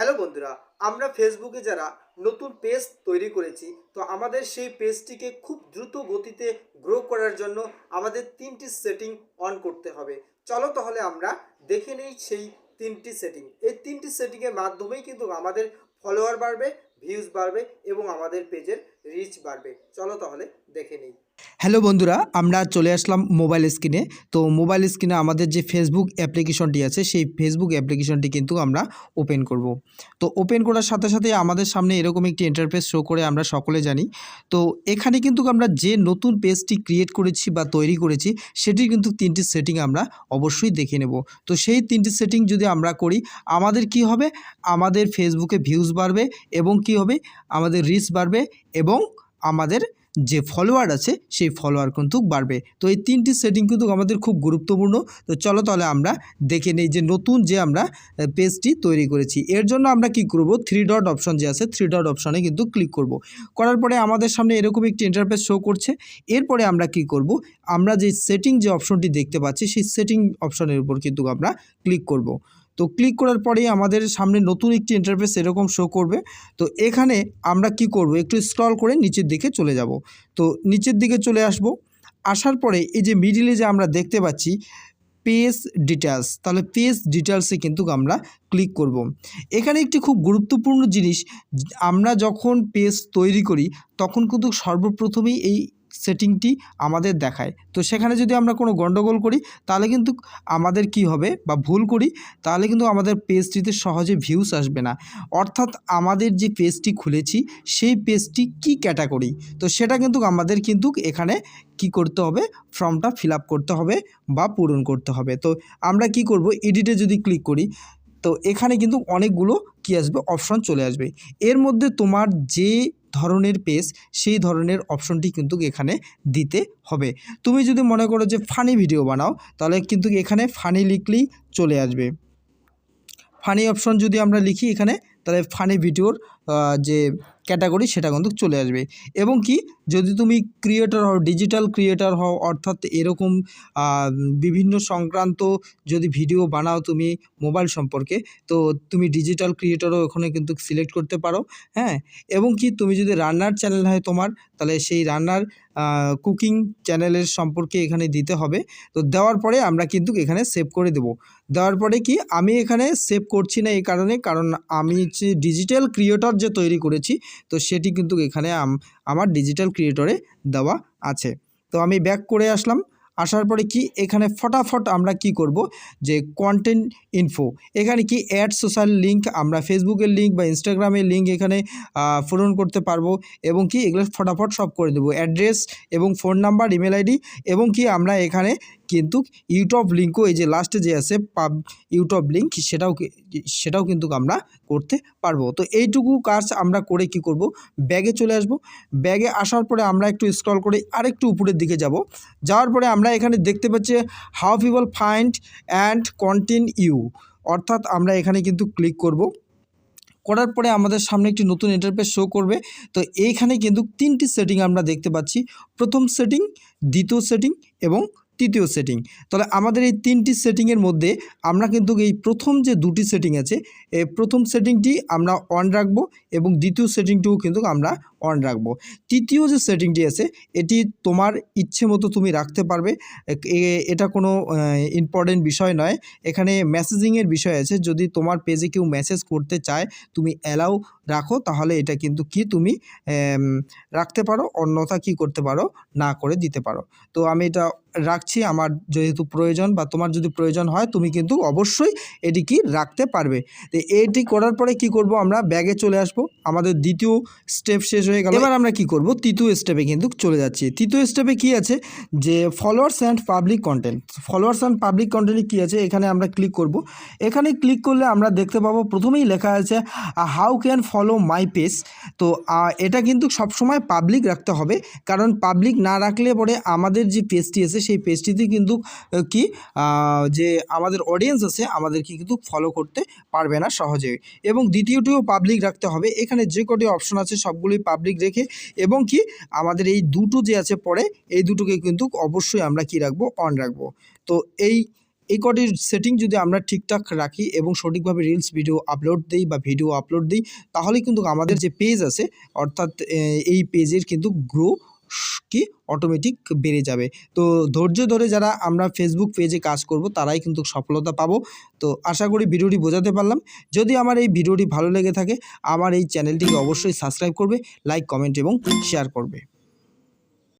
Hello বন্ধুরা, আমরা ফেসবুকে যারা নতুন পেজ তৈরি করেছি, তো আমাদের সেই পেজটিকে খুব দ্রুত গতিতে গ্রো করার জন্য আমাদের তিনটি সেটিং অন করতে হবে। চলো তাহলে আমরা দেখে নেই সেই তিনটি সেটিং এই তিনটি সেটিংয়ের মাধ্যমেই কিন্তু আমাদের ফলোয়ার বাড়বে ভিউজ বাড়বে এবং আমাদের পেজের রিচ বাড়বে। চলো তাহলে দেখে নিই। হ্যালো বন্ধুরা, আমরা চলে আসলাম মোবাইল স্ক্রিনে তো মোবাইল স্ক্রিনে আমাদের যে ফেসবুক অ্যাপ্লিকেশনটি আছে, সেই ফেসবুক অ্যাপ্লিকেশনটি কিন্তু আমরা ওপেন করব। তো ওপেন করার সাথে সাথে আমাদের সামনে এরকম একটি ইন্টারফেস শো করে আমরা সকলে জানি। তো এখানে কিন্তু আমরা যে নতুন পেজটি ক্রিয়েট করেছি বা তৈরি করেছি, সেটির কিন্তু তিনটি সেটিং আমরা অবশ্যই দেখে নেব। তো সেই তিনটি সেটিং যদি আমরা করি, আমাদের কি হবে? আমাদের ফেসবুকে ভিউজ বাড়বে এবং কি হবে? আমাদের রিচ বাড়বে এবং আমাদের যে ফলোয়ার আছে, সেই ফলোয়ার কিন্তু বাড়বে। তো এই তিনটি সেটিং কিন্তু আমাদের খুব গুরুত্বপূর্ণ। তো চলো তাহলে আমরা দেখে নেই যে নতুন যে আমরা পেজটি তৈরি করেছি। এর জন্য আমরা কি করব? থ্রি ডট অপশন যে আছে থ্রি ডট অপশনে কিন্তু ক্লিক করব। করার পরে আমাদের সামনে এরকম একটি ইন্টারফেস শো করছে। এরপরে আমরা কি করব? আমরা যে সেটিং যে অপশনটি দেখতে পাচ্ছি, সেই সেটিং অপশনের উপর কিন্তু আমরা ক্লিক করব। তো ক্লিক করার পরেই আমাদের সামনে নতুন একটি ইন্টারফেস এরকম শো করবে। তো এখানে আমরা কি করব? একটু স্ক্রল করে নিচের দিকে চলে যাব। তো নিচের দিকে চলে আসব। আসার পরে এই যে মিডিলে যে আমরা দেখতে পাচ্ছি পেজ ডিটেলস তাহলে পেজ ডিটেলসে কিন্তু আমরা ক্লিক করব। এখানে একটি খুব গুরুত্বপূর্ণ জিনিস, আমরা যখন পেজ তৈরি করি, তখন কিন্তু সর্বপ্রথমেই এই সেটিংটি আমাদের দেখায়। তো সেখানে যদি আমরা কোনো গণ্ডগোল করি, তাহলে কিন্তু আমাদের কি হবে বা ভুল করি, তাহলে কিন্তু আমাদের পেজটিতে সহজে ভিউস আসবে না। অর্থাৎ আমাদের যে পেজটি খুলেছি, সেই পেজটি কি ক্যাটাগরি তো সেটা কিন্তু আমাদের কিন্তু এখানে কি করতে হবে? ফর্মটা ফিল করতে হবে বা পূরণ করতে হবে। তো আমরা কি করব? এডিটে যদি ক্লিক করি, তো এখানে কিন্তু অনেকগুলো কি আসবে? অপশন চলে আসবে। এর মধ্যে তোমার যে ধরনের পেজ সেই ধরনের অপশনটি কিন্তু এখানে দিতে হবে। তুমি যদি মনে করো যে ফানি ভিডিও বানাও, তাহলে কিন্তু এখানে ফানি লিখলেই চলে আসবে। ফানি অপশন যদি আমরা লিখি, এখানে তাহলে ফানি ভিডিওর যে ক্যাটাগরি সেটা কিন্তু চলে আসবে। এবং কি, যদি তুমি ক্রিয়েটর হও ডিজিটাল ক্রিয়েটর হও, অর্থাৎ এরকম বিভিন্ন সংক্রান্ত যদি ভিডিও বানাও তুমি মোবাইল সম্পর্কে, তো তুমি ডিজিটাল ক্রিয়েটরও ওখানে কিন্তু সিলেক্ট করতে পারো হ্যাঁ? এবং কি, তুমি যদি রান্নার চ্যানেল হয় তোমার, তাহলে সেই রান্নার কুকিং চ্যানেলের সম্পর্কে এখানে দিতে হবে। তো দেওয়ার পরে আমরা কিন্তু এখানে সেভ করে দেব। দেওয়ার পরে কি, আমি এখানে সেভ করছি না এই কারণে, কারণ আমি ডিজিটাল ক্রিয়েটর যে তৈরি করেছি, তো সেটি কিন্তু এখানে আমার ডিজিটাল ক্রিয়েটরে দেওয়া আছে। তো আমি ব্যাক করে আসলাম, আসার পরে কি এখানে ফটাফট আমরা কি করব? যে কন্টেন্ট ইনফো এখানে কি অ্যাড সোশ্যাল লিঙ্ক আমরা ফেসবুকের লিঙ্ক বা ইনস্টাগ্রামের লিঙ্ক এখানে পূরণ করতে পারব এবং কি এগুলো ফটাফট সব করে দেবো। অ্যাড্রেস এবং ফোন নাম্বার ইমেল আইডি এবং কি আমরা এখানে কিন্তু ইউটিউব লিঙ্কও এই যে লাস্টে যে আছে পাব ইউটিউব লিঙ্ক, সেটাও সেটাও কিন্তু আমরা করতে পারব। তো এইটুকু কাজ আমরা করে কি করব? ব্যাগে চলে আসব। ব্যাগে আসার পরে আমরা একটু স্ক্রল করে আরেকটু উপরের দিকে যাব। যাওয়ার পরে আমরা এখানে দেখতে পাচ্ছি how people find and content you অর্থাৎ আমরা এখানে কিন্তু ক্লিক করব। করার পরে আমাদের সামনে একটি নতুন ইন্টারফেস শো করবে। তো এইখানে কিন্তু তিনটি সেটিং আমরা দেখতে পাচ্ছি। প্রথম সেটিং দ্বিতীয় সেটিং এবং তৃতীয় সেটিং তাহলে আমাদের এই তিনটি সেটিংয়ের মধ্যে আমরা কিন্তু এই প্রথম যে দুটি সেটিং আছে, এই প্রথম সেটিংটি আমরা অন রাখব এবং দ্বিতীয় সেটিংটিও কিন্তু আমরা অন রাখব। তৃতীয় যে সেটিংটি আছে, এটি তোমার ইচ্ছে মতো তুমি রাখতে পারবে। এটা কোনো ইম্পর্টেন্ট বিষয় নয়। এখানে মেসেজিংয়ের বিষয় আছে। যদি তোমার পেজে কেউ মেসেজ করতে চায়, তুমি অ্যালাউ রাখো, তাহলে এটা কিন্তু কি তুমি রাখতে পারো, অন্যথা কি করতে পারো, না করে দিতে পারো। তো আমি এটা রাখছি, আমার যেহেতু প্রয়োজন বা তোমার যদি প্রয়োজন হয়, তুমি কিন্তু অবশ্যই এটি কি রাখতে পারবে। তো এটি করার পরে কি করব আমরা? ব্যাগে চলে আসব। আমাদের দ্বিতীয় স্টেপ শেষ হয়ে গেল। এবার আমরা কি করব? তৃতীয় স্টেপে কিন্তু চলে যাচ্ছি। তৃতীয় স্টেপে কি আছে? যে followers and public content followers and public কন্টেন্টে কী আছে? এখানে আমরা ক্লিক করব। এখানে ক্লিক করলে আমরা দেখতে পাবো, প্রথমেই লেখা আছে how can follow my page তো এটা কিন্তু সবসময় পাবলিক রাখতে হবে। কারণ পাবলিক না রাখলে পরে আমাদের যে পেজটি আছে সেই পেজটিতে কিন্তু কি যে আমাদের অডিয়েন্স আছে, আমাদেরকে কিন্তু ফলো করতে পারবে না সহজে। এবং দ্বিতীয়টিও পাবলিক রাখতে হবে। এখানে যে কটি অপশন আছে সবগুলি পাবলিক রেখে এবং কি, আমাদের এই দুটো যে আছে পরে, এই দুটোকে কিন্তু অবশ্যই আমরা কি রাখব? অন রাখব। তো এই এই কটি সেটিং যদি আমরা ঠিকঠাক রাখি এবং সঠিকভাবে রিলস ভিডিও আপলোড দিই বা ভিডিও আপলোড দিই, তাহলে কিন্তু আমাদের যে পেজ আছে, অর্থাৎ এই পেজের কিন্তু গ্রো কি? অটোমেটিক বেড়ে যাবে। তো ধৈর্য ধরে যারা আমরা ফেসবুক পেজে কাজ করব, তারাই কিন্তু সফলতা পাবো। তো আশা করি ভিডিওটি বোঝাতে পারলাম। যদি আমার এই ভিডিওটি ভালো লেগে থাকে, আমার এই চ্যানেলটিকে অবশ্যই সাবস্ক্রাইব করবে লাইক কমেন্ট এবং শেয়ার করবে।